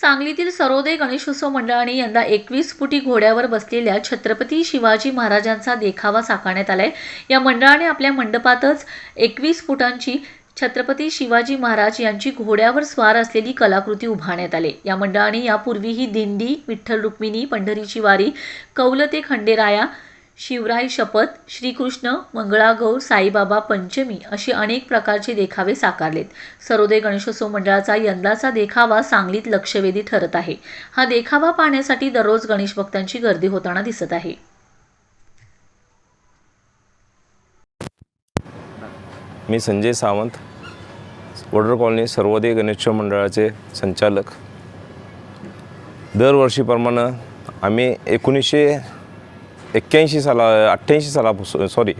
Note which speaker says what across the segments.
Speaker 1: सांगलीतील सरोदे गणेशोत्सव मंडळाने यंदा एकवीस फुटी घोड्यावर बसलेल्या छत्रपती शिवाजी महाराजांचा देखावा साकारण्यात आलाय. या मंडळाने आपल्या मंडपातच एकवीस फुटांची छत्रपती शिवाजी महाराज यांची घोड्यावर स्वार असलेली कलाकृती उभारण्यात आली. या मंडळाने यापूर्वीही दिंडी विठ्ठल रुक्मिणी पंढरीची वारी कौलते खंडेराया शिवराय शपथ श्रीकृष्ण मंगळागौर साईबाबा पंचमी अशी अनेक प्रकारचे देखावे साकारलेत. सरोदे गणेशोत्सव मंडळाचा यंदाचा देखावा सांगलीत लक्षवेधी ठरत आहे. हा देखावा पाहण्यासाठी दररोज गणेश भक्तांची गर्दी होताना दिसत आहे.
Speaker 2: मी संजय सावंत वॉटर कॉलनी सर्वोदय गणेशोत्सव मंडळाचे संचालक. दरवर्षीप्रमाणे आम्ही एकोणीसशे एक्क्याऐंशी साला अठ्ठ्याऐंशी सालापासून सॉरी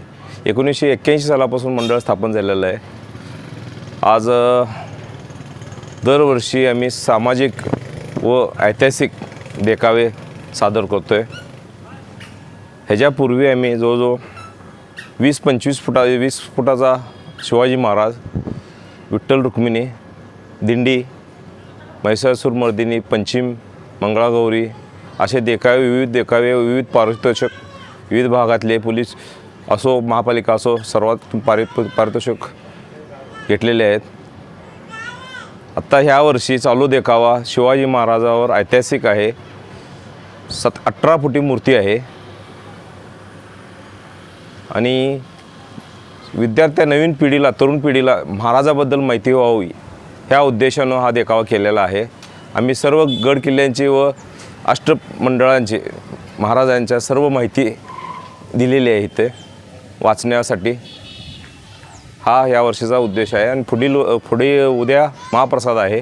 Speaker 2: एकोणीसशे एक्क्याऐंशी सालापासून मंडळ स्थापन झालेलं आहे. आज दरवर्षी आम्ही सामाजिक व ऐतिहासिक देखावे सादर करतो आहे ह्याच्यापूर्वी आम्ही जवळजवळ वीस पंचवीस फुटा वीस फुटाचा शिवाजी महाराज विठ्ठल रुक्मिणी दिंडी म्हैसासूर मर्दिनी पंचिम मंगळागौरी असे देखावे विविध देखावे विविध पारितोषिक विविध भागातले पोलीस असो महापालिका असो सर्वात पारित पारितोषिक घेतलेले आहेत. आत्ता ह्या वर्षी चालू देखावा शिवाजी महाराजावर ऐतिहासिक आहे. सत अठरा फुटी मूर्ती आहे. आणि विद्यार्थ्या नवीन पिढीला तरुण पिढीला महाराजाबद्दल माहिती व्हावी ह्या उद्देशानं हा देखावा केलेला आहे. आम्ही सर्व गड किल्ल्यांची व अष्टमंडळांची महाराजांच्या सर्व माहिती दिलेली आहे इथे वाचण्यासाठी. हा या वर्षीचा उद्देश आहे आणि पुढील पुढे उद्या महाप्रसाद आहे.